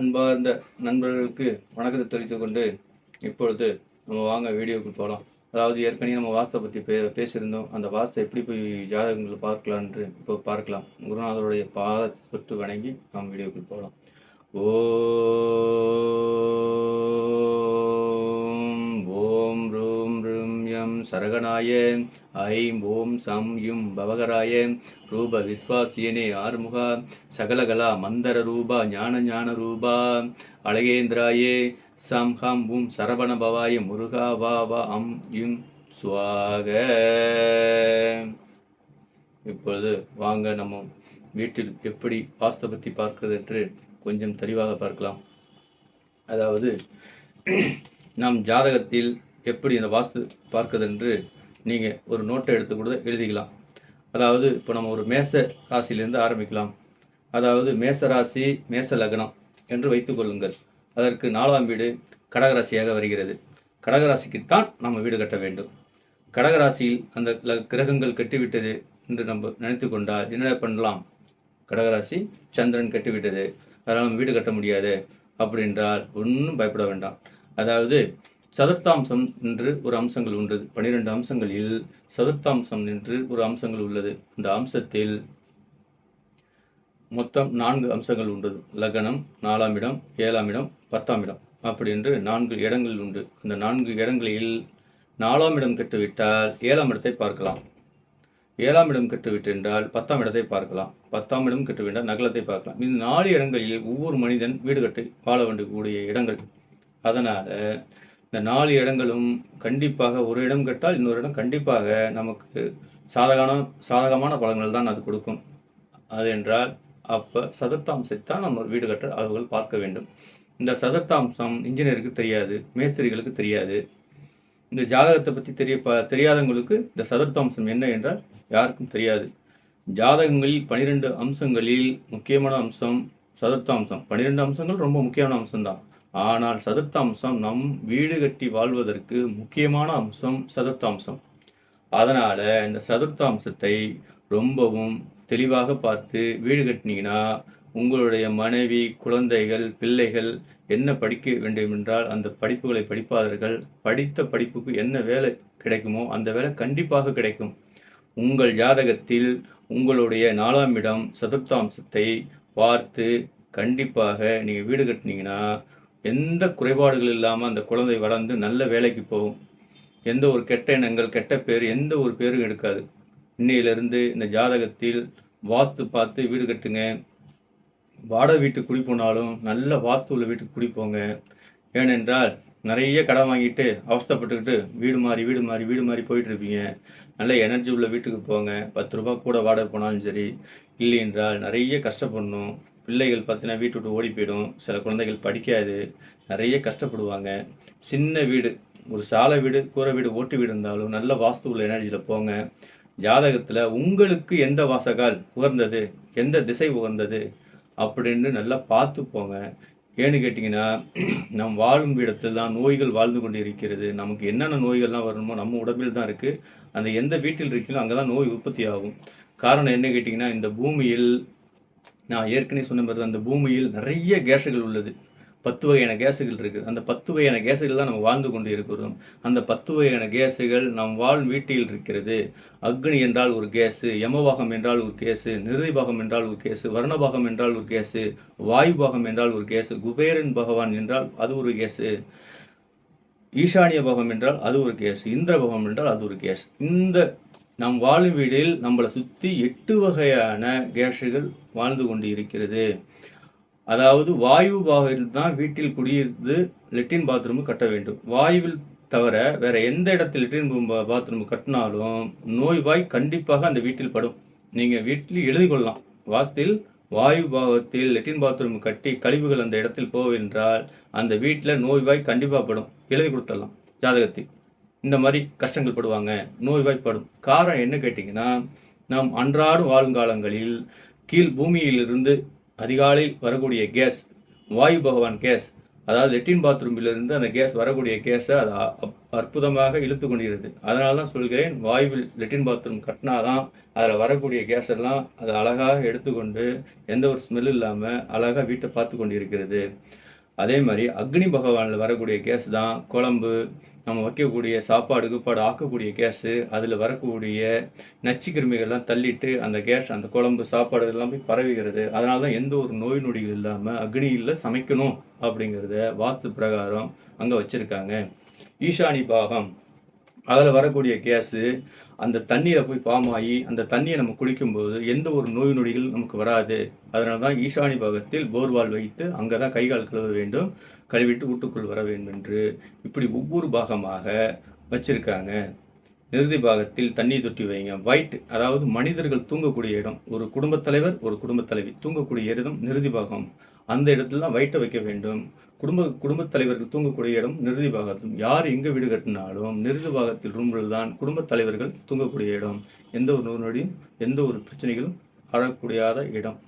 அன்பார்ந்த நண்பர்களுக்கு வணக்கத்தை தெரிவித்து கொண்டு இப்பொழுது நம்ம வாங்க வீடியோக்கு போகலாம் அதாவது ஏற்கனவே நம்ம வாஸ்தை பற்றி பே பேசியிருந்தோம். அந்த வாஸ்தை எப்படி போய் ஜாதகங்களை பார்க்கலான்ட்டு இப்போ பார்க்கலாம். குருநாதருடைய பாத தொட்டு வணங்கி நாம் வீடியோக்குள் போகலாம் ஓ சரகணாய சரகனாய ஐம் ஓம் சம் யும் பவகராய ரூப விஸ்வாசியனே ஆறுமுகா. சகலகலா மந்தர ரூபா ஞான ஞான ரூபா. அழகேந்திராயே சம் ஹம் உம் சரவண பவாய முருகா வா வா அம் யும் சுவாக. இப்பொழுது வாங்க நம்ம வீட்டில் எப்படி வாஸ்தவத்தை பார்க்கிறது என்று கொஞ்சம் தெளிவாக பார்க்கலாம். அதாவது நம் ஜாதகத்தில் எப்படி இந்த வாஸ்து பார்க்குது என்று நீங்கள் ஒரு நோட்டை எடுத்து கூட எழுதிக்கலாம். அதாவது இப்போ நம்ம ஒரு மேச ராசியிலிருந்து ஆரம்பிக்கலாம். அதாவது மேச ராசி மேச லக்னம் என்று வைத்துக்கொள்ளுங்கள் அதற்கு நாலாம் வீடு கடகராசியாக வருகிறது. கடகராசிக்குத்தான் நம்ம வீடு கட்ட வேண்டும். கடகராசியில் அந்த கிரகங்கள் கட்டிவிட்டது என்று நம்ம நினைத்து கொண்டால் என்ன பண்ணலாம்? கடகராசி சந்திரன் கட்டிவிட்டது. அதனால் நம்ம வீடு கட்ட முடியாது. அப்படின்றால் ஒன்றும் பயப்பட வேண்டாம். அதாவது சதுர்த்தாம்சம் என்று ஒரு அம்சங்கள் உண்டு. பனிரெண்டு அம்சங்களில் சதுர்த்தாம்சம் என்று ஒரு அம்சங்கள் உள்ளது. அந்த அம்சத்தில் மொத்தம் நான்கு அம்சங்கள் உண்டு. லக்னம் நாலாம் இடம் ஏழாம் இடம் பத்தாம் இடம். அப்படி என்று நான்கு இடங்கள் உண்டு. அந்த நான்கு இடங்களில் நாலாம் இடம் கெட்டுவிட்டால் ஏழாம் இடத்தை பார்க்கலாம். ஏழாம் இடம் கெட்டுவிட்டென்றால் பத்தாம் இடத்தை பார்க்கலாம். பத்தாம் இடம் கெட்டுவிட்டால் நகலத்தை பார்க்கலாம். இந்த நாலு இடங்களில் ஒவ்வொரு மனிதன் வீடு கட்டி வாழ வேண்டியக்கூடிய இடங்கள். அதனால் இந்த நாலு இடங்களும் கண்டிப்பாக ஒரு இடம் கட்டால் இன்னொரு இடம் கண்டிப்பாக நமக்கு சாதகமான சாதகமான பலன்கள் தான் அது கொடுக்கும். அது என்றால் அப்போ சதத்தாம்சத்தான் நம்ம வீடு கட்ட அளவுகள் பார்க்க வேண்டும். இந்த சதத்தாம்சம் இன்ஜினியருக்கு தெரியாது மேஸ்திரிகளுக்கு தெரியாது. இந்த ஜாதகத்தை பற்றி தெரிய ப- தெரியாதவங்களுக்கு இந்த சதத்தாம்சம் என்ன என்றால் யாருக்கும் தெரியாது. ஜாதகங்களில் பனிரெண்டு அம்சங்களில் முக்கியமான அம்சம் சதுர்த்தாம்சம் பன்னிரெண்டு அம்சங்கள் ரொம்ப முக்கியமான அம்சம்தான். ஆனால் சதுர்த்தாம்சம் நம் வீடு கட்டி வாழ்வதற்கு முக்கியமான அம்சம் சதுர்த்தாம்சம். அதனால் இந்த சதுர்த்தாம்சத்தை ரொம்பவும் தெளிவாக பார்த்து வீடு கட்டினீங்கன்னா உங்களுடைய மனைவி குழந்தைகள் பிள்ளைகள் என்ன படிக்க வேண்டும் என்றால் அந்த படிப்புகளை படிப்பார்கள். படித்த படிப்புக்கு என்ன வேலை கிடைக்குமோ அந்த வேலை கண்டிப்பாக கிடைக்கும். உங்கள் ஜாதகத்தில் உங்களுடைய நாலாம் இடம் சதுர்த்தாம்சத்தை பார்த்து கண்டிப்பாக நீங்கள் வீடு கட்டினீங்கன்னா எந்த குறைபாடுகள் இல்லாமல் அந்த குழந்தை வளர்ந்து நல்ல வேலைக்கு போகும். எந்த ஒரு கெட்ட எண்ணங்கள் கெட்ட பேர் எந்த ஒரு பேரும் எடுக்காது. இன்னையிலிருந்து இந்த ஜாதகத்தில் வாஸ்து பார்த்து வீடு கட்டுங்க. வாடகை வீட்டுக்கு குடிப்போனாலும் நல்ல வாஸ்து உள்ள வீட்டுக்கு குடிப்போங்க போங்க. ஏனென்றால் நிறைய கடன் வாங்கிட்டு அவஸ்தைப்பட்டுக்கிட்டு வீடு மாறி வீடு மாறி வீடு மாறி போயிட்டு இருப்பீங்க. நல்ல எனர்ஜி உள்ள வீட்டுக்கு போங்க. பத்து ரூபா கூட வாடகை போனாலும் சரி இல்லை என்றால் நிறைய கஷ்டப்படணும். பிள்ளைகள் பார்த்தீங்கன்னா வீட்டு விட்டு ஓடி போயிடும். சில குழந்தைகள் படிக்காது. நிறைய கஷ்டப்படுவாங்க. சின்ன வீடு ஒரு சாலை வீடு கூரை வீடு ஓட்டு வீடு இருந்தாலும் நல்ல வாஸ்து உள்ள எனர்ஜியில் போங்க. ஜாதகத்தில் உங்களுக்கு எந்த வாசகால் உகந்தது? எந்த திசை உகந்தது? அப்படின்னு நல்லா பார்த்து போங்க. ஏன்னு கேட்டிங்கன்னா நம் வாழும் இடத்தில் தான் நோய்கள் வாழ்ந்து கொண்டு இருக்கிறது. நமக்கு என்னென்ன நோய்கள்லாம் வரணுமோ நம்ம உடம்பில் தான் இருக்குது அந்த எந்த வீட்டில் இருக்கீங்களோ அங்கே தான் நோய் உற்பத்தி ஆகும். காரணம் என்ன கேட்டிங்கன்னா இந்த பூமியில் நான் ஏற்கனவே சொன்ன மாதிரி அந்த பூமியில் நிறைய கேஸுகள் உள்ளது. பத்து வகையான கேஸுகள் இருக்குது. அந்த பத்து வகையான கேஸுகள் தான் நம்ம வாழ்ந்து கொண்டு இருக்கிறோம். அந்த பத்து வகையான கேஸுகள் நம் வாழ் வீட்டில் இருக்கிறது. அக்னி என்றால் ஒரு கேஸு யமபாகம் என்றால் ஒரு கேஸு நிருதிபாகம் என்றால் ஒரு கேஸு வர்ணபாகம் என்றால் ஒரு கேஸு வாயு பாகம் என்றால் ஒரு கேஸு குபேரன் பகவான் என்றால் அது ஒரு கேஸு ஈசானிய பாகம் என்றால் அது ஒரு கேஸ் இந்திர பாகம் என்றால் அது ஒரு கேஸ். இந்த நம் வாழும் வீடில் நம்மளை சுற்றி எட்டு வகையான கேஸுகள் வாழ்ந்து கொண்டு இருக்கிறது அதாவது வாயு பாகத்தில் தான் வீட்டில் குடியிருந்து லெட்டின் பாத்ரூம் கட்ட வேண்டும். வாயுவில் தவிர வேற எந்த இடத்தில் லெட்டின் பாத்ரூம் கட்டினாலும் நோய்வாய் கண்டிப்பாக அந்த வீட்டில் படும். நீங்கள் வீட்டில் எழுதி கொள்ளலாம். வாஸ்தில் வாயு பாகத்தில் லெட்டின் பாத்ரூம் கட்டி கழிவுகள் அந்த இடத்தில் போவென்றால் அந்த வீட்டில் நோய்வாய் கண்டிப்பாக படும். எழுதி கொடுத்துடலாம். ஜாதகத்தில். இந்த மாதிரி கஷ்டங்கள் படுவாங்க நோய்வாய்ப்படும். காரணம் என்ன கேட்டிங்கன்னா நாம் அன்றாடம் வாழுங்காலங்களில் கீழ் பூமியிலிருந்து அதிகாலையில் வரக்கூடிய கேஸ் வாயு பகவான் கேஸ் அதாவது லெட்டின் பாத்ரூமிலிருந்து அந்த கேஸ் வரக்கூடிய கேஸை அது அப்- அற்புதமாக இழுத்து கொண்டிருது. அதனால தான் சொல்கிறேன் வாயுவில் லெட்டின் பாத்ரூம் கட்டினாதான் அதில் வரக்கூடிய கேஸ் எல்லாம் அதை அழகாக எடுத்துக்கொண்டு எந்த ஒரு ஸ்மெல் இல்லாமல் அழகாக வீட்டை பார்த்து கொண்டு இருக்கிறது அதே மாதிரி அக்னி பகவானில் வரக்கூடிய கேஸ் தான் குழம்பு நம்ம வைக்கக்கூடிய சாப்பாடு கீப்பாடு ஆக்கக்கூடிய கேஸு அதில் வரக்கூடிய நச்சு கிருமிகள்லாம் தள்ளிட்டு அந்த கேஸ் அந்த குழம்பு சாப்பாடு எல்லாம் போய் பரவுகிறது. அதனால தான் எந்த ஒரு நோய் நொடிகள் இல்லாமல் அக்னியில் சமைக்கணும் அப்படிங்கிறத வாஸ்து பிரகாரம் அங்கே வச்சுருக்காங்க. ஈசானி பாகம் அதில் வரக்கூடிய கேஸு அந்த தண்ணியில் போய் பாம் ஆகி அந்த தண்ணியை நம்ம குடிக்கும்போது எந்த ஒரு நோய் நொடிகள் நமக்கு வராது. அதனால தான் ஈசானி பாகத்தில் போர்வால் வைத்து அங்கே தான் கை கால் கழுவ வேண்டும் கழுவிட்டு வீட்டுக்குள் வர வேண்டும் என்று இப்படி ஒவ்வொரு பாகமாக வச்சிருக்காங்க. இறுதி பாகத்தில் தண்ணி தொட்டி வைங்க. ஒயிட் அதாவது மனிதர்கள் தூங்கக்கூடிய இடம். ஒரு குடும்பத் தலைவர் ஒரு குடும்பத் தலைவி. தூங்கக்கூடிய இடம் நிறுதி பாகம். அந்த இடத்துல தான் வயிட்டை வைக்க வேண்டும். குடும்ப குடும்பத் தலைவர்கள் தூங்கக்கூடிய இடம் நிறுதி பாகத்தும். யார் எங்கே வீடு கட்டினாலும் நிறுதி பாகத்தில் ரூம்கள் தான் குடும்பத் தலைவர்கள் தூங்கக்கூடிய இடம். எந்த ஒரு நோய் எந்த ஒரு பிரச்சனைகளும் வரக்கூடியாத இடம்.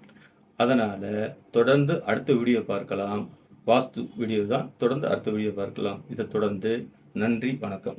அதனால் தொடர்ந்து அடுத்த வீடியோ பார்க்கலாம். வாஸ்து வீடியோ தான் தொடர்ந்து அடுத்த வீடியோ பார்க்கலாம். இதை தொடர்ந்து நன்றி வணக்கம்.